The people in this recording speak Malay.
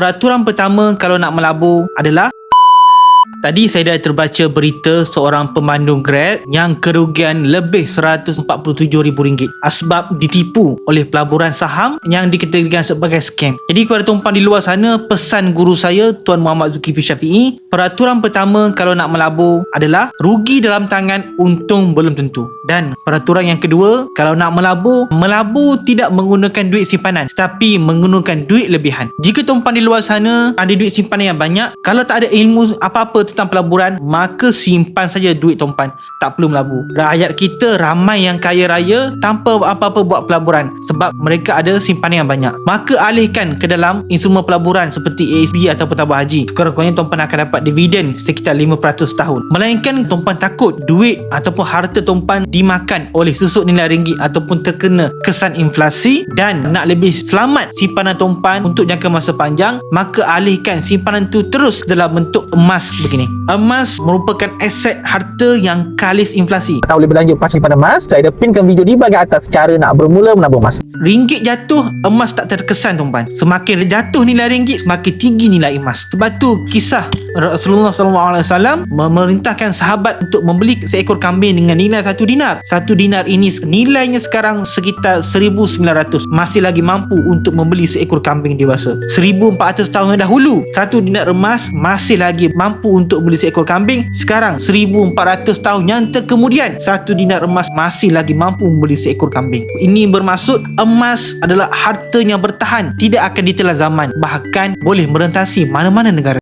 Peraturan pertama kalau nak melabur adalah Tadi saya dah terbaca berita seorang pemandu Grab yang kerugian lebih RM147,000 sebab ditipu oleh pelaburan saham yang dikategorikan sebagai scam. Jadi kepada tuan di luar sana, pesan guru saya Tuan Muhammad Zulkifli Syafi'i, peraturan pertama kalau nak melabur adalah rugi dalam tangan untung belum tentu. Dan peraturan yang kedua, kalau nak melabur, melabur tidak menggunakan duit simpanan tetapi menggunakan duit lebihan. Jika tuan di luar sana ada duit simpanan yang banyak, kalau tak ada ilmu apa-apa tentang pelaburan, maka simpan saja duit tumpan. Tak perlu melabur. Rakyat kita ramai yang kaya raya tanpa apa-apa buat pelaburan sebab mereka ada simpanan yang banyak. Maka alihkan ke dalam instrumen pelaburan seperti ASB ataupun tabah haji. Sekurang-kurangnya tumpan akan dapat dividen sekitar 5% tahun. Melainkan tumpan takut duit ataupun harta tumpan dimakan oleh susuk nilai ringgit ataupun terkena kesan inflasi dan nak lebih selamat simpanan tumpan untuk jangka masa panjang, maka alihkan simpanan tu terus dalam bentuk emas begini. Emas merupakan aset harta yang kalis inflasi. tak boleh berlanjut pasti pada emas saya ada pinkan video di bahagian atas cara nak bermula menabung emas Ringgit jatuh, emas tak terkesan tuan Semakin jatuh nilai ringgit, semakin tinggi nilai emas. Sebab tu kisah Rasulullah SAW memerintahkan sahabat untuk membeli seekor kambing dengan nilai satu dinar. Satu dinar ini nilainya sekarang sekitar 1900. Masih lagi mampu untuk membeli seekor kambing dewasa. 1400 tahun dahulu, satu dinar emas masih lagi mampu untuk beli seekor kambing. Sekarang 1400 tahun yang terkemudian, satu dinar emas masih lagi mampu membeli seekor kambing. Ini bermaksud emas adalah harta yang bertahan, tidak akan ditelan zaman, bahkan boleh merentasi mana-mana negara.